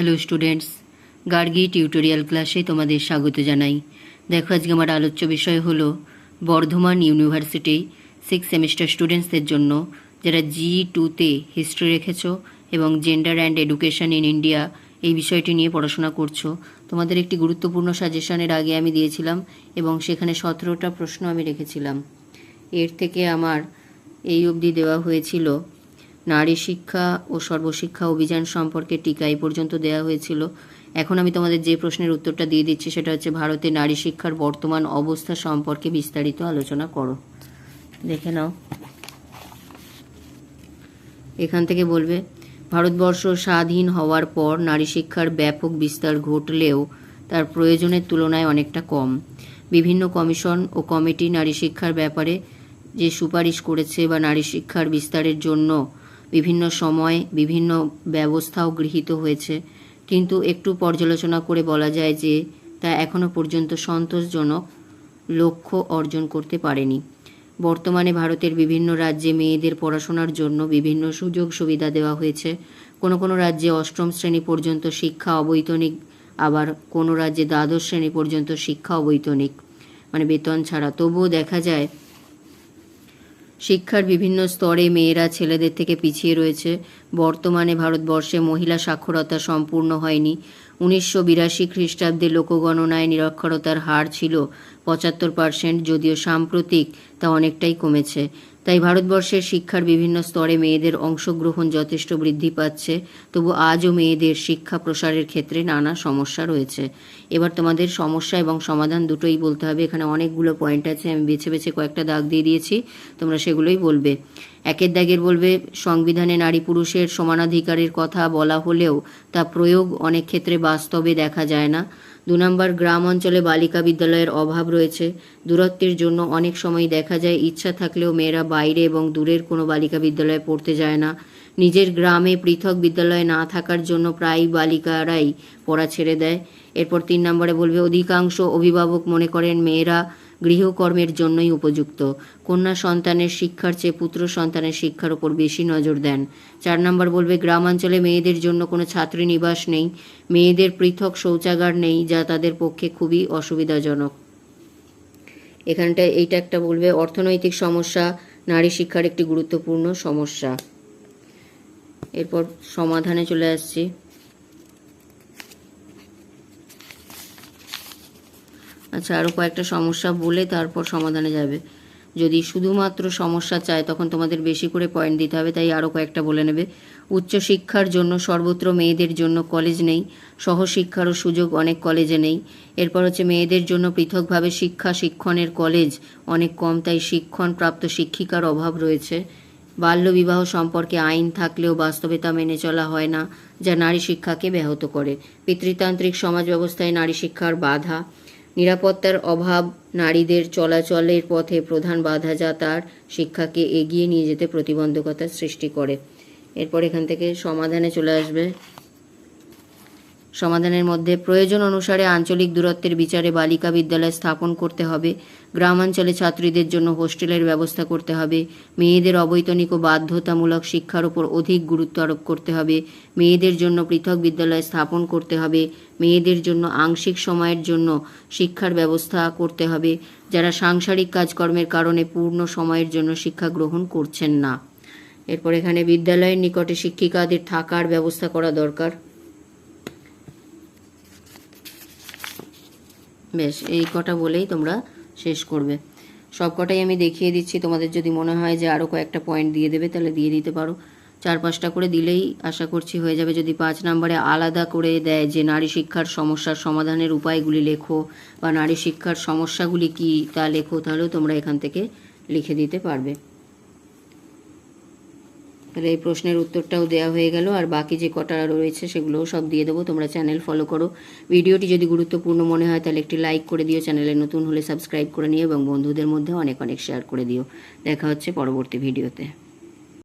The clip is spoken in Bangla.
হ্যালো স্টুডেন্টস গার্গি টিউটোরিয়াল ক্লাসে তোমাদের স্বাগত জানাই। দেখো, আজকে আমার আলোচ্য বিষয় হলো বর্ধমান ইউনিভার্সিটি সিক্স সেমিস্টার স্টুডেন্টসদের জন্য, যারা জি টুতে হিস্ট্রি রেখেছো এবং gender and education in India এই বিষয়টি নিয়ে পড়াশোনা করছ। তোমাদের একটি গুরুত্বপূর্ণ সাজেশনের আগে আমি দিয়েছিলাম এবং সেখানে সতেরোটা প্রশ্ন আমি রেখেছিলাম। এর থেকে আমার এই অবধি দেওয়া হয়েছিল নারী শিক্ষা ও সর্বশিক্ষা অভিযান সম্পর্কে টিকা এই পর্যন্ত দেওয়া হয়েছিল। এখন আমি তোমাদের যে প্রশ্নের উত্তরটা দিয়ে দিচ্ছি, সেটা হচ্ছে ভারতে নারী শিক্ষার বর্তমান অবস্থা সম্পর্কে বিস্তারিত আলোচনা করো। দেখে নাও। এখান থেকে বলবে, ভারতবর্ষ স্বাধীন হওয়ার পর নারী শিক্ষার ব্যাপক বিস্তার ঘটলেও তার প্রয়োজনের তুলনায় অনেকটা কম। বিভিন্ন কমিশন ও কমিটি নারী শিক্ষার ব্যাপারে যে সুপারিশ করেছে বা নারী শিক্ষার বিস্তারের জন্য বিভিন্ন সময় বিভিন্ন ব্যবস্থাও গৃহীত হয়েছে। কিন্তু একটু পর্যালোচনা করে বলা যায় যে, তা এখনও পর্যন্ত সন্তোষজনক লক্ষ্য অর্জন করতে পারেনি। বর্তমানে ভারতের বিভিন্ন রাজ্যে মেয়েদের পড়াশোনার জন্য বিভিন্ন সুযোগ সুবিধা দেওয়া হয়েছে। কোনো কোনো রাজ্যে অষ্টম শ্রেণি পর্যন্ত শিক্ষা অবৈতনিক, আবার কোনো রাজ্যে দ্বাদশ শ্রেণি পর্যন্ত শিক্ষা অবৈতনিক মানে বেতন ছাড়া। তবুও দেখা যায় শিক্ষার বিভিন্ন স্তরে মেয়েরা ছেলেদের থেকে পিছিয়ে রয়েছে। বর্তমানে ভারতবর্ষে মহিলা সাক্ষরতা সম্পূর্ণ হয়নি। উনিশশো বিরাশি খ্রিস্টাব্দে লোকগণনায় নিরক্ষরতার হার ছিল পঁচাত্তর পার্সেন্ট যদিও সাম্প্রতিক, তা অনেকটাই কমেছে। তাই ভারতবর্ষের শিক্ষার বিভিন্ন স্তরে মেয়েদের অংশগ্রহণ যথেষ্ট বৃদ্ধি পাচ্ছে। তবু আজও মেয়েদের শিক্ষা প্রসারের ক্ষেত্রে নানা সমস্যা রয়েছে। এবার তোমাদের সমস্যা এবং সমাধান দুটোই বলতে হবে। এখানে অনেকগুলো পয়েন্ট আছে, আমি বেছে বেছে কয়েকটা দাগ দিয়ে দিয়েছি, তোমরা সেগুলোই বলবে। একের দাগের বলবে, সংবিধানে নারী পুরুষের সমানাধিকারের কথা বলা হলেও তা প্রয়োগ অনেক ক্ষেত্রে বাস্তবে দেখা যায় না। দু নম্বর গ্রাম অঞ্চলে বালিকা বিদ্যালয়ের অভাব রয়েছে। দূরত্বের জন্য অনেক সময় দেখা যায় ইচ্ছা থাকলেও মেয়েরা বাইরে এবং দূরের কোনো বালিকা বিদ্যালয়ে পড়তে যায় না। নিজের গ্রামে পৃথক বিদ্যালয় না থাকার জন্য প্রায় বালিকারাই পড়া ছেড়ে দেয়। এরপর তিন নম্বরে বলবে, অধিকাংশ অভিভাবক মনে করেন মেয়েরা গৃহকর্মের জন্যই উপযুক্ত। কন্যা সন্তানের শিক্ষার চেয়ে পুত্র সন্তানের শিক্ষার উপর বেশি নজর দেন। চার নম্বর বলবে, গ্রামাঞ্চলে মেয়েদের জন্য কোনো ছাত্রী নিবাস নেই। মেয়েদের পৃথক শৌচাগার নেই, যা তাদের পক্ষে খুবই অসুবিধাজনক। এখানটা এইটা একটা বলবে, অর্থনৈতিক সমস্যা নারী শিক্ষার একটি গুরুত্বপূর্ণ সমস্যা। এরপর সমাধানে চলে আসছি। আচ্ছা আরও কয়েকটা সমস্যা বলে তারপর সমাধানে যাবে। যদি শুধুমাত্র সমস্যা চায়, তখন তোমাদের বেশি করে পয়েন্ট দিতে হবে, তাই আরও কয়েকটা বলে নেবে। উচ্চশিক্ষার জন্য সর্বত্র মেয়েদের জন্য কলেজ নেই সহশিক্ষারও সুযোগ অনেক কলেজে নেই। এরপর হচ্ছে মেয়েদের জন্য পৃথকভাবে শিক্ষা শিক্ষণের কলেজ অনেক কম, তাই শিক্ষণ প্রাপ্ত শিক্ষিকার অভাব রয়েছে। বাল্যবিবাহ সম্পর্কে আইন থাকলেও বাস্তবে তা মেনে চলা হয় না, যা নারী শিক্ষাকে ব্যাহত করে। পিতৃতান্ত্রিক সমাজ ব্যবস্থায় নারী শিক্ষার বাধা। নিরাপত্তার অভাব, নারীদের চলাচলের পথে প্রধান বাধা যা তার শিক্ষাকে এগিয়ে নিয়ে যেতে প্রতিবন্ধকতার সৃষ্টি করে। এরপর এখান থেকে সমাধানে চলে আসবে সমাধানের মধ্যে প্রয়োজন অনুসারে আঞ্চলিক দূরত্বের বিচারে বালিকা বিদ্যালয় স্থাপন করতে হবে। গ্রামাঞ্চলে ছাত্রীদের জন্য হোস্টেলের ব্যবস্থা করতে হবে। মেয়েদের অবৈতনিক ও বাধ্যতামূলক শিক্ষার উপর অধিক গুরুত্ব আরোপ করতে হবে। মেয়েদের জন্য পৃথক বিদ্যালয় স্থাপন করতে হবে। মেয়েদের জন্য আংশিক সময়ের জন্য শিক্ষার ব্যবস্থা করতে হবে। যারা সাংসারিক কাজকর্মের কারণে পূর্ণ সময়ের জন্য শিক্ষা গ্রহণ করছেন না। এরপর এখানে বিদ্যালয়ের নিকটে শিক্ষিকাদের থাকার ব্যবস্থা করা দরকার। বেশ, এই কটা বলেই তোমরা শেষ করবে। সব কটাই আমি দেখিয়ে দিচ্ছি। তোমাদের যদি মনে হয় যে আরও কয়েকটা পয়েন্ট দিয়ে দেবে, তাহলে দিয়ে দিতে পারো। চার পাঁচটা করে দিলেই আশা করছি হয়ে যাবে। যদি পাঁচ নম্বরে আলাদা করে দেয় যে নারী শিক্ষার সমস্যার সমাধানের উপায়গুলি লেখো বা নারী শিক্ষার সমস্যাগুলি কী তা লেখো, তাহলেও তোমরা এখান থেকে লিখে দিতে পারবে। তাহলে এই প্রশ্নের উত্তরটাও দেওয়া হয়ে গেল। আর বাকি যে কটা রয়েছে সেগুলোও সব দিয়ে দেবো। তোমরা চ্যানেল ফলো করো। ভিডিওটি যদি গুরুত্বপূর্ণ মনে হয়, তাহলে একটি লাইক করে দিও। চ্যানেলে নতুন হলে সাবস্ক্রাইব করে নিও এবং বন্ধুদের মধ্যে অনেক অনেক শেয়ার করে দিও। দেখা হচ্ছে পরবর্তী ভিডিওতে